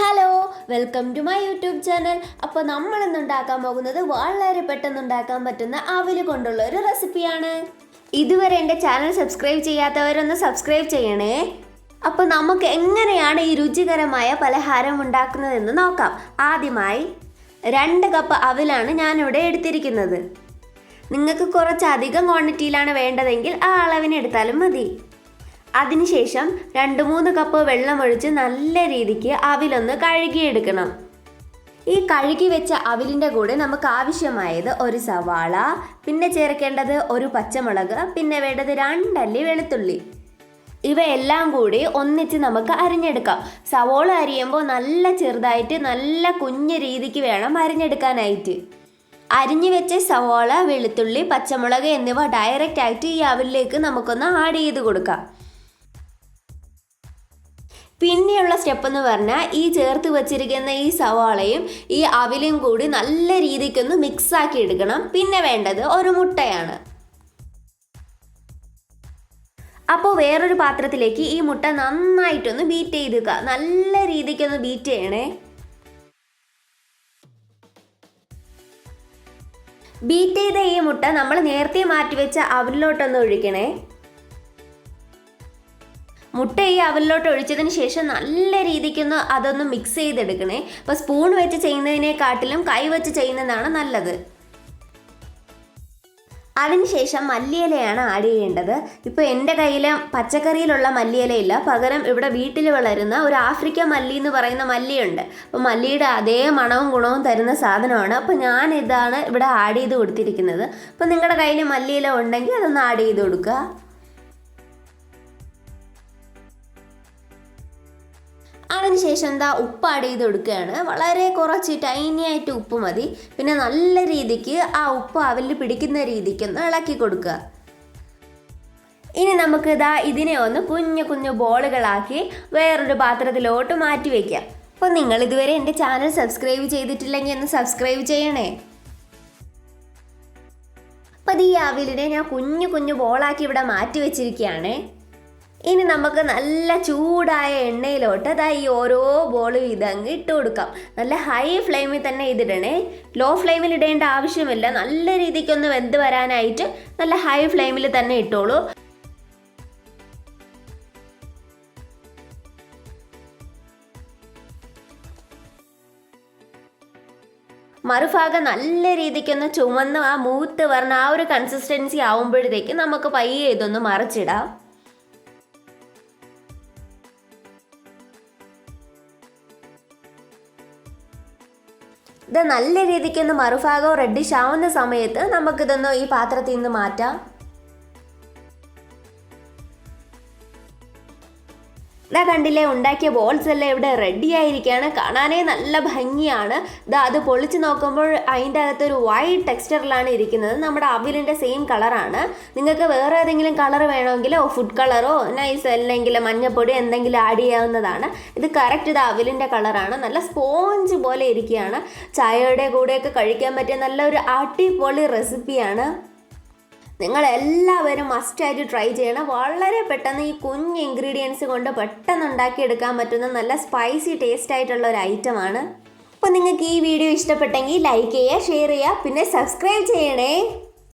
Hello welcome to my YouTube channel അപ്പോൾ നമ്മൾ ഇന്ന് ഉണ്ടാക്കാൻ പോകുന്നത് വളരെ പെട്ടെന്ന് ഉണ്ടാക്കാൻ പറ്റുന്ന അവൽ കൊണ്ടുള്ള ഒരു റെസിപ്പിയാണ് ഇതുവരെ എന്റെ ചാനൽ സബ്സ്ക്രൈബ് ചെയ്യാത്തവരൊന്ന് സബ്സ്ക്രൈബ് ചെയ്യണേ. അപ്പോൾ നമുക്ക് എങ്ങനെയാണ് ഈ രുചികരമായ പലഹാരം ഉണ്ടാക്കുന്നതെന്ന് നോക്കാം. ആദ്യമായി രണ്ട് കപ്പ് അവിലാണ് ഞാനിവിടെ എടുത്തിരിക്കുന്നത്. നിങ്ങൾക്ക് കുറച്ചധികം ക്വാണ്ടിറ്റിയിലാണ് വേണ്ടതെങ്കിൽ ആ അളവിന് എടുത്താലും മതി. അതിനുശേഷം രണ്ട് മൂന്ന് കപ്പ് വെള്ളമൊഴിച്ച് നല്ല രീതിക്ക് അവിലൊന്ന് കഴുകിയെടുക്കണം. ഈ കഴുകി വെച്ച അവിലിന്റെ കൂടെ നമുക്ക് ആവശ്യമായത് ഒരു സവാള പിന്നെ ചേർക്കേണ്ടത് ഒരു പച്ചമുളക് പിന്നെ വേണ്ടത് രണ്ടല്ലി വെളുത്തുള്ളി. ഇവയെല്ലാം കൂടി ഒന്നിച്ച് നമുക്ക് അരിഞ്ഞെടുക്കാം. സവോള അരിയുമ്പോൾ നല്ല ചെറുതായിട്ട് നല്ല കുഞ്ഞു രീതിക്ക് വേണം അരിഞ്ഞെടുക്കാനായിട്ട്. അരിഞ്ഞു വെച്ച സവോള വെളുത്തുള്ളി പച്ചമുളക് എന്നിവ ഡയറക്റ്റ് ആയിട്ട് ഈ അവിലേക്ക് നമുക്കൊന്ന് ആഡ് ചെയ്ത് കൊടുക്കാം. പിന്നെയുള്ള സ്റ്റെപ്പ് എന്ന് പറഞ്ഞാൽ ഈ ചേർത്ത് വെച്ചിരിക്കുന്ന ഈ സവാളയും ഈ അവിലും കൂടി നല്ല രീതിക്കൊന്ന് മിക്സാക്കി എടുക്കണം. പിന്നെ വേണ്ടത് ഒരു മുട്ടയാണ്. അപ്പോൾ വേറൊരു പാത്രത്തിലേക്ക് ഈ മുട്ട നന്നായിട്ടൊന്ന് ബീറ്റ് ചെയ്തുക. നല്ല രീതിക്കൊന്ന് ബീറ്റ് ചെയ്യണേ. ബീറ്റ് ചെയ്ത ഈ മുട്ട നമ്മൾ നേരത്തെ മാറ്റിവെച്ച അവലിലോട്ടൊന്ന് ഒഴിക്കണേ. മുട്ട ഈ അവലിലോട്ട് ഒഴിച്ചതിന് ശേഷം നല്ല രീതിക്കൊന്ന് അതൊന്ന് മിക്സ് ചെയ്തെടുക്കണേ. അപ്പോൾ സ്പൂൺ വെച്ച് ചെയ്യുന്നതിനെക്കാട്ടിലും കൈ വെച്ച് ചെയ്യുന്നതാണ് നല്ലത്. അതിനുശേഷം മല്ലിയിലയാണ് ആഡ് ചെയ്യേണ്ടത്. ഇപ്പോൾ എന്റെ കയ്യിൽ പച്ചക്കറിയിലുള്ള മല്ലിയിലയില്ല പകരം ഇവിടെ വീട്ടിൽ വളരുന്ന ഒരു ആഫ്രിക്ക മല്ലി എന്ന് പറയുന്ന മല്ലിയുണ്ട്. അപ്പോൾ മല്ലിയുടെ അതേ മണവും ഗുണവും തരുന്ന സാധനമാണ്. അപ്പോൾ ഞാൻ ഇതാണ് ഇവിടെ ആഡ് ചെയ്ത് കൊടുത്തിരിക്കുന്നത്. അപ്പോൾ നിങ്ങളുടെ കയ്യിൽ മല്ലിയില ഉണ്ടെങ്കിൽ അതൊന്ന് ആഡ് ചെയ്ത് കൊടുക്കുക. അതിനുശേഷം എന്താ ഉപ്പ് ആഡ് ചെയ്ത് കൊടുക്കുകയാണ്. വളരെ കുറച്ച് ടൈനി ആയിട്ട് ഉപ്പ് മതി. പിന്നെ നല്ല രീതിക്ക് ആ ഉപ്പ് അവലിൽ പിടിക്കുന്ന രീതിക്ക് ഒന്ന് ഇളക്കി കൊടുക്കുക. ഇനി നമുക്ക് ഇതാ ഇതിനെ ഒന്ന് കുഞ്ഞു കുഞ്ഞു ബോളുകളാക്കി വേറൊരു പാത്രത്തിലോട്ട് മാറ്റി വയ്ക്കാം അപ്പോൾ നിങ്ങൾ ഇതുവരെ എന്റെ ചാനൽ സബ്സ്ക്രൈബ് ചെയ്തിട്ടില്ലെങ്കിൽ ഒന്ന് സബ്സ്ക്രൈബ് ചെയ്യണേ. അപ്പം ഈ ആവിലിനെ ഞാൻ കുഞ്ഞു കുഞ്ഞു ബോളാക്കി ഇവിടെ മാറ്റി വെച്ചിരിക്കുകയാണ്. ഇനി നമുക്ക് നല്ല ചൂടായ എണ്ണയിലോട്ട് അതാ ഈ ഓരോ ബോളും ഇതങ്ങ് ഇട്ട് കൊടുക്കാം. നല്ല ഹൈ ഫ്ലെയിമിൽ തന്നെ ഇതിടണേ. ലോ ഫ്ലെയിമിൽ ഇടേണ്ട ആവശ്യമില്ല. നല്ല രീതിക്കൊന്ന് വെന്ത് വരാനായിട്ട് നല്ല ഹൈ ഫ്ലെയിമിൽ തന്നെ ഇട്ടോളൂ. മറുഭാഗം നല്ല രീതിക്കൊന്ന് ചുമന്ന് ആ മൂത്ത് പറഞ്ഞ ആ ഒരു കൺസിസ്റ്റൻസി ആവുമ്പോഴത്തേക്ക് നമുക്ക് പയ്യെ ഇതൊന്ന് മറിച്ചിടാം. ഇത് നല്ല രീതിക്കൊന്ന് മറുഭാഗം റെഡിഷ് ആവുന്ന സമയത്ത് നമുക്കിതൊന്ന് ഈ പാത്രത്തിൽ നിന്ന് മാറ്റാം. ഇതാ കണ്ടില്ലേ ഉണ്ടാക്കിയ ബോൾസ് എല്ലാം ഇവിടെ റെഡി ആയിരിക്കുകയാണ്. കാണാനേ നല്ല ഭംഗിയാണ്. ഇതാ അത് പൊളിച്ച് നോക്കുമ്പോൾ അതിന്റെ അകത്തൊരു വൈറ്റ് ടെക്സ്ചറിലാണ് ഇരിക്കുന്നത്. നമ്മുടെ അവിലിന്റെ സെയിം കളറാണ് നിങ്ങൾക്ക് വേറെ ഏതെങ്കിലും കളർ വേണമെങ്കിൽ ഫുഡ് കളറോ നൈസ് അല്ലെങ്കിൽ മഞ്ഞപ്പൊടി എന്തെങ്കിലും ആഡ് ചെയ്യാവുന്നതാണ്. ഇത് കറക്റ്റ് ഇത് അവിലിന്റെ കളറാണ് നല്ല സ്പോഞ്ച് പോലെ ഇരിക്കുകയാണ്. ചായയുടെ കൂടെയൊക്കെ കഴിക്കാൻ പറ്റിയ നല്ലൊരു അടിപൊളി റെസിപ്പിയാണ് നിങ്ങൾ എല്ലാവരും മസ്റ്റായിട്ട് ട്രൈ ചെയ്യണം. വളരെ പെട്ടെന്ന് ഈ കുഞ്ഞ് ഇൻഗ്രീഡിയൻസ് കൊണ്ട് പെട്ടെന്ന് ഉണ്ടാക്കിയെടുക്കാൻ പറ്റുന്ന നല്ല സ്പൈസി ടേസ്റ്റ് ആയിട്ടുള്ള ഒരു ഐറ്റമാണ് അപ്പോൾ നിങ്ങൾക്ക് ഈ വീഡിയോ ഇഷ്ടപ്പെട്ടെങ്കിൽ ലൈക്ക് ചെയ്യുക ഷെയർ ചെയ്യുക പിന്നെ സബ്സ്ക്രൈബ് ചെയ്യണേ.